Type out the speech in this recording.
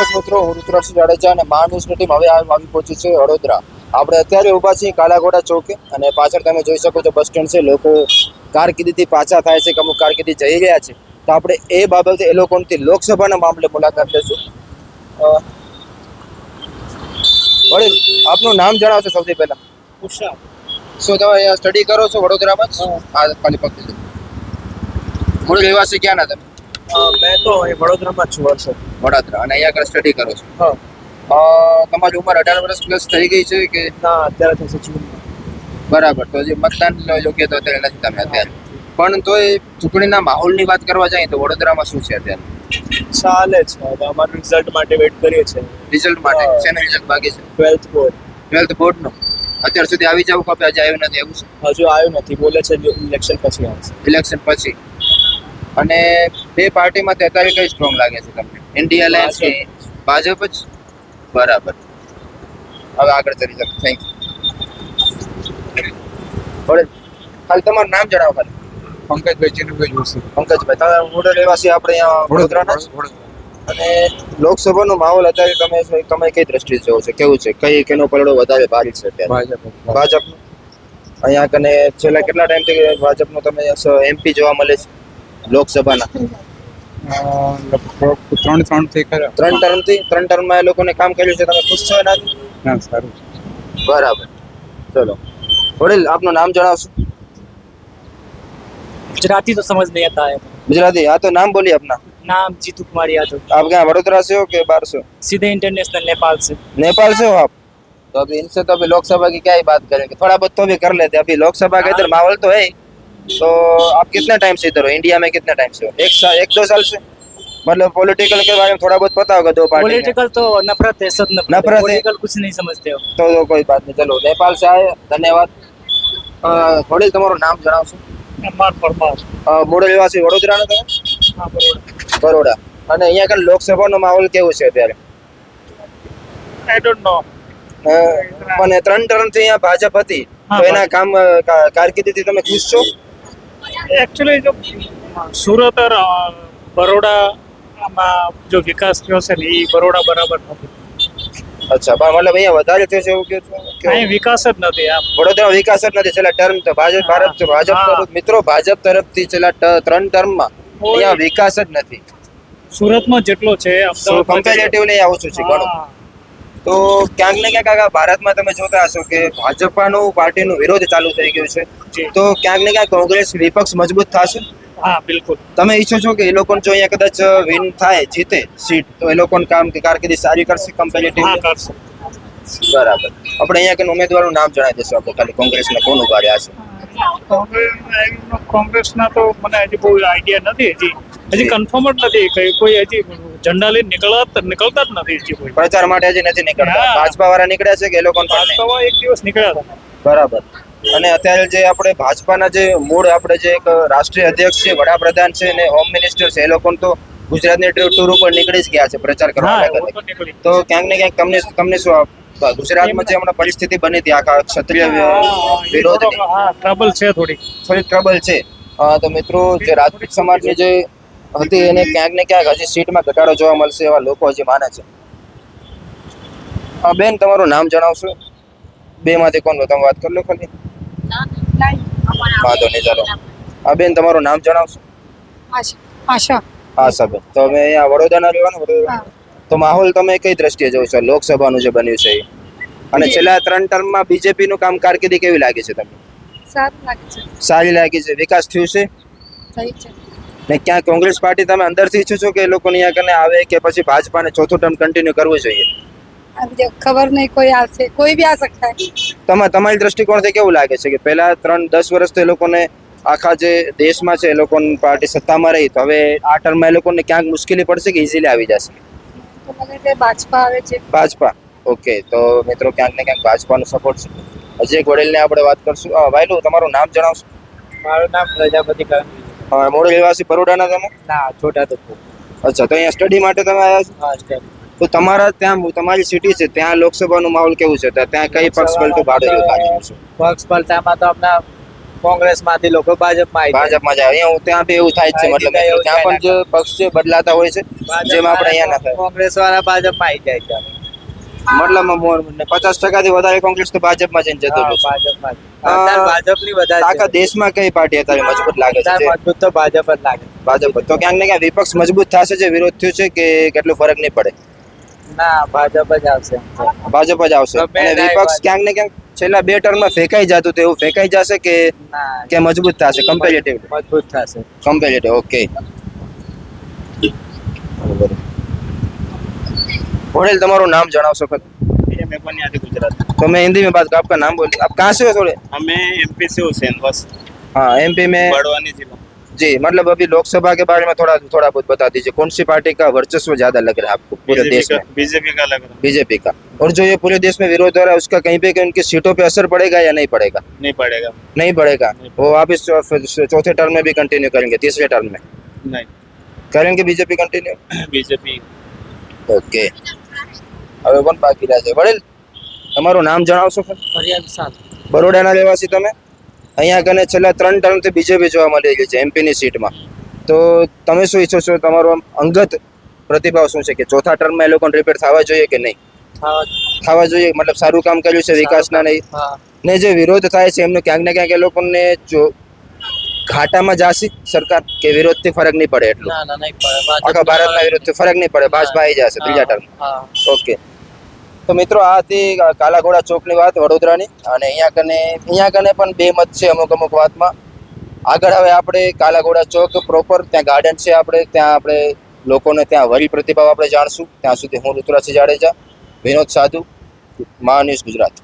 દર્શક મિત્રો હું ઋતુરાજ જાડેજા અને મા ન્યૂઝની ટીમ હવે આવી પહોંચી છે વડોદરા. આપણે અત્યારે ઊભા છીએ કાલાઘોડા ચોકે અને પાછળ તમે જોઈ શકો છો બસ સ્ટેન્ડ છે. લોકો કારકિર્દીથી પાછા થાય છે કે અમુક કારકિર્દી જઈ રહ્યા છે. તો આપણે એ બાબતે એ લોકોથી લોકસભાના મામલે મુલાકાત લઈશું અ, વડીલ આપનું નામ જણાવશો સૌથી પહેલા. ઉષા. શું તમે અહીંયા સ્ટડી કરો છો વડોદરામાં જ? હા. ખાલી પગ મૂળ રહેવાસી ક્યાંના તમે? મેં તો અહીં વડોદરામાં છું વર્ષ. વડોદરા. અને અહીંયા આગળ સ્ટડી કરો છો? હા. તમારી ઉંમર અઢાર વર્ષ પ્લસ થઈ ગઈ છે કે? ના અત્યારે થશે જૂનમાં. બરાબર. તો જે મતદાન યોગ્ય તો અત્યારે નથી તમે અત્યારે. પણ તોય ચૂંટણીના માહોલની વાત કરવા જઈએ તો વડોદરામાં શું છે અત્યારે? ચાલે છે. હવે અમારું રિઝલ્ટ માટે વેઇટ કરીએ છીએ. રિઝલ્ટ માટે. શેનું રિઝલ્ટ બાકી છે? ટ્વેલ્થ બોર્ડ ટ્વેલ્થ બોર્ડનો અત્યાર સુધી આવી જવું કે હજી આવ્યું નથી એવું છે? હજુ આવ્યું નથી. બોલે છે ઇલેક્શન પછી આવશે. ઇલેક્શન પછી? અને બે પાર્ટીમાં અત્યારે કઈ સ્ટ્રોંગ લાગે છે તમને. ઇન્ડિયા અલાયન્સ કે ભાજપ જ? બરાબર. હવે આગળ ચલી શકો થેન્ક યુ ખાલી તમારું નામ જણાવો ખાલી. પંકજભાઈ ચિનુભાઈ જોશી. પંકજભાઈ તમે મૂળ રહેવાસી આપણે અહીંયા વડોદરાના અને લોકસભાનો માહોલ અત્યારે તમે તમે કઈ દ્રષ્ટિએ જોવો છો કેવું છે? કઈ કેનો પલડો વધારે ભારી છે અત્યારે? ભાજપ. ભાજપનો અહીંયા કને છેલ્લા કેટલા ટાઈમથી ભાજપનો તમે એમપી જોવા મળે છે? લોકસભાના. ત્રણ ત્રણથી ત્રણ ટર્મથી ત્રણ ટર્મમાં એ લોકોને કામ કર્યું છે. તમે ખુશ છો એનાથી બરાબર. ચલો. વડીલ આપનું નામ જણાવશો? ગુજરાતી તો સમજ નહીં आता ગુજરાતી. આ તો નામ બોલી આપના. નામ જીતુ कुमार यादव આપ ક્યાં વડોદરા से કે બાર से સીધે ઇન્ટરનેશનલ નેપાલ છે. નેપાલ છો આપ? તો आप तो अभी इनसे तो अभी लोकसभा की क्या ही बात करेंगे थोड़ा बहुत तो भी कर लेते अभी लोकसभा के इधर माहौल तो आप कितने टाइम से इधर हो इंडिया में कितने टाइम से हो एक साल एक दो साल से मतलब पॉलिटिकल के बारे में थोड़ा बहुत पता होगा दो पार्टी में। पॉलिटिकल तो नफरत है सब नफरत, नफरत है। पॉलिटिकल कुछ नहीं समझते हो તો તો કોઈ બાત નહીં ચલો નેપાલ से आए धन्यवाद અ, વડીલ તમારું નામ જણાવશો अमर परमार અ, મૂળ રહેવાસી વડોદરાનો તમે हाँ बरोबर બરોડા અને અહીંયા આગળ લોકસભાનો માહોલ કેવો છે અત્યારે आई डोंट नो અ, પણ ત્રણ ટર્મથી અહીંયા ભાજપ હતી હા, તો એના કામ અ, કા- કારકિર્દીથી તમે ખુશ છો એકચ્યુઅલી જો સુરત બરોડામાં જો વિકાસ થયો છે ને એ બરોડા બરાબર નથી. અચ્છા મતલબ અહીંયા વધારે થયો છે એવું કે અહીંયા વિકાસ જ નથી આ વિકાસ જ નથી. છેલ્લા ટર્મ ભાજપ ભારત ભાજપ મિત્રો ભાજપ તરફથી છેલ્લા ત્રણ ટર્મમાં અહીંયા વિકાસ જ નથી. સુરતમાં જેટલો છે કમ્પેરેટિવલી ઓછું છે ઘણું. તો ક્યાંક ને ક્યાંક આખા ભારતમાં તમે જોતા હશો કે ભાજપાનું પાર્ટીનું વિરોધ ચાલુ થઈ ગયું છે. તો ક્યાંક ને ક્યાંક કોંગ્રેસ વિપક્ષ મજબૂત થશે? હા બિલકુલ. તમે ઈચ્છો છો કે એ લોકો જો અહીંયા કદાચ વિન થાય જીતે સીટ તો એ લોકોને કામ કે કારકિર્દી સારી કરશે કમ્પેરેટિવ કરશે. બરાબર. આપણે અહીંયા કે ઉમેદવારનું નામ જણાવી દેશો આપણે ખાલી. કોંગ્રેસના કોણ ઊભા રહ્યા છે? કોંગ્રેસ કોંગ્રેસના તો મને હજી બહુ આઈડિયા નથી હજી. હજી કન્ફર્મ જ નથી કોઈ હજી ઝંડા લઈને નીકળતા નીકળતા જ નથી હજી કોઈ. પ્રચાર માટે હજી નથી નીકળતા. ભાજપા વાળા નીકળ્યા છે કે એ લોકો ભાજપા એક દિવસ નીકળ્યા હતા. બરાબર. અને અત્યારે જે આપણે ભાજપાના જે મૂળ આપણે જે એક રાષ્ટ્રીય અધ્યક્ષ છે વડાપ્રધાન છે અને હોમ મિનિસ્ટર છે એ લોકો તો ગુજરાતની ટૂર ઉપર નીકળી જ ગયા છે પ્રચાર કરવા માટે. તો ક્યાંક ને ક્યાંક તમને તમને શું ગુજરાતમાં જે હમણાં પરિસ્થિતિ બની હતી આખા ક્ષત્રિય વિરોધ ટ્રબલ છે થોડી થોડી ટ્રબલ છે. તો મિત્રો જે રાજપૂત સમાજની જે હતી એને ક્યાંક ને ક્યાંક હજી સીટમાં ઘટાડો જોવા મળશે એવા લોકો હજી માને છે. હા બેન તમારું નામ જણાવશો? બે માંથી કોણ તમે વાત કરી લો ખાલી. વાંધો નહીં ચાલો. હા બેન તમારું નામ જણાવશો? આશા આશા. હા સાહેબ. તો અમે અહીંયા વડોદરાના રહેવાનું વડોદરા તો માહોલ તમે કઈ દ્રષ્ટિએ જોવો છો? લોકસભાનું જે બન્યું છે એ. અને છેલ્લા ત્રણ ટર્મમાં બીજેપીનું કામ કારકિર્દી કેવી લાગે છે તમને? સારી લાગી છે. વિકાસ થયું છે. ને ક્યાં કોંગ્રેસ પાર્ટી તમે અંદરથી ઈચ્છો છો કે એ લોકોની આગળ આવે કે પછી ભાજપાને ચોથો ટર્મ કન્ટિન્યુ કરવો જોઈએ? ખબર નહીં કોઈ આવશે કોઈ બી આ શકતા તમે તમારી દ્રષ્ટિકોણથી કેવું લાગે છે કે પહેલા ત્રણ દસ વર્ષ તો એ લોકોને આખા જે દેશમાં છે એ લોકોની પાર્ટી સત્તામાં રહી તો હવે આ ટર્મમાં એ લોકોને ક્યાંક મુશ્કેલી પડશે કે ઇઝીલી આવી જશે? ભાજપા આવે છે. ભાજપા? ઓકે તો મિત્રો ક્યાંક ને ક્યાંક ભાજપાનો સપોર્ટ છે. અજય ગોડેલને આપણે વાત કરશું. ભાઈલું તમારું નામ જણાવશો? મારું નામ પ્રજાપતિ કારણ હા, નિવાસી બરોડાના તમે? ના છોટા તો અચ્છા તો અહીંયા સ્ટડી માટે તમે આવ્યા છો? તો તમારા ત્યાં તમારી સિટી છે ત્યાં લોકસભાનું માહોલ કેવું છે? ત્યાં કઈ પક્ષ પલટું ભાડે છે? પક્ષ પલટામાં તો આપણા કોંગ્રેસમાંથી લોકો ભાજપમાં આવી. ભાજપમાં જાય અહીંયા હું ત્યાં બી એવું થાય છે મતલબ ત્યાં પણ જે પક્ષ છે બદલાતા હોય છે જેમ આપણે અહીંયા ના થાય. કોંગ્રેસ વાળા ભાજપમાં આવી જાય છે. મતલબ પચાસ ટકાથી વધારે કોંગ્રેસ તો ભાજપમાં જઈને જતો હા, ભાજપમાં. હા. ભાજપની વધારે આખા દેશમાં કઈ પાર્ટી અત્યારે મજબૂત લાગે મજબૂત ભાજપ ક્યાંક ને વિપક્ષ મજબૂત થશે વિરોધ થયો છે કે કેટલો ફરક નહીં ભાજપ જ આવશે. વિપક્ષ ક્યાંક ને ક્યાંક છેલ્લા બે ટર્મમાં ફેંકાઈ જતું તો એવું ફેંકાઈ જશે કે કે મજબૂત થશે? કમ્પેરેટિવ મજબૂત થશે. કમ્પેરેટિવ ઓકે તમારું નામ જણાવશો ખરું? तो मैं हिंदी में बात करूँ आपका नाम बोलिए। आप कहाँ से हो थोड़े? हमें एम पी से हुसैन बस। हाँ एम पी में बड़वानी जिला। जी मतलब अभी लोकसभा के बारे में थोड़ा थोड़ा बहुत बता दीजिए। कौन सी पार्टी का वर्चस्व ज़्यादा लग रहा है आपको पूरे देश में? बीजेपी का लग रहा है। बीजेपी का। और जो ये पूरे देश में विरोध हो रहा है उसका कहीं पे कहीं उनकी सीटों पे असर पड़ेगा या नहीं पड़ेगा? नहीं पड़ेगा। नहीं पड़ेगा। वो आप इस चौथे टर्म में भी कंटिन्यू करेंगे तीसरे टर्म में। नहीं। करेंगे बीजेपी कंटिन्यू बीजेपी ओके હવે પણ બાકી રહ્યા છે? વડીલ તમારું નામ જણાવશો બરોડાના રહેવાસી તમે? અહીંયા કને છેલ્લા ત્રણ ટર્મથી બીજેપી જોવા મળી ગઈ છે એમપીની સીટમાં. તો તમે શું ઈચ્છો છો? તમારો અંગત પ્રતિભાવ શું છે કે ચોથા ટર્મમાં એ લોકોને રિપીટ થવા જોઈએ કે નહીં? થવા જોઈએ. મતલબ સારું કામ કર્યું છે વિકાસના નહીં ને જે વિરોધ થાય છે એમનું ક્યાંક ને ક્યાંક એ લોકોને જો ઘાટામાં જાશે સરકાર કે વિરોધથી ફરક નહીં પડે એટલું. આખા ભારતના વિરોધથી ફરક નહીં પડે ભાજપા આવી જશે ત્રીજા ટર્મ ઓકે. તો મિત્રો, આ હતી કાલાઘોડા ચોકની વાત વડોદરાની. અને અહીંયા કને અહીંયા કને પણ બે મત છે અમુક અમુક વાતમાં. આગળ હવે આપણે કાલાઘોડા ચોક પ્રોપર ત્યાં ગાર્ડન છે આપણે, ત્યાં આપણે લોકોને ત્યાં વરી પ્રતિભાવ આપણે જાણશું. ત્યાં સુધી હું ઋતુરાજ જાડેજા, વિનોદ સાધુ મહા ન્યૂઝ ગુજરાત.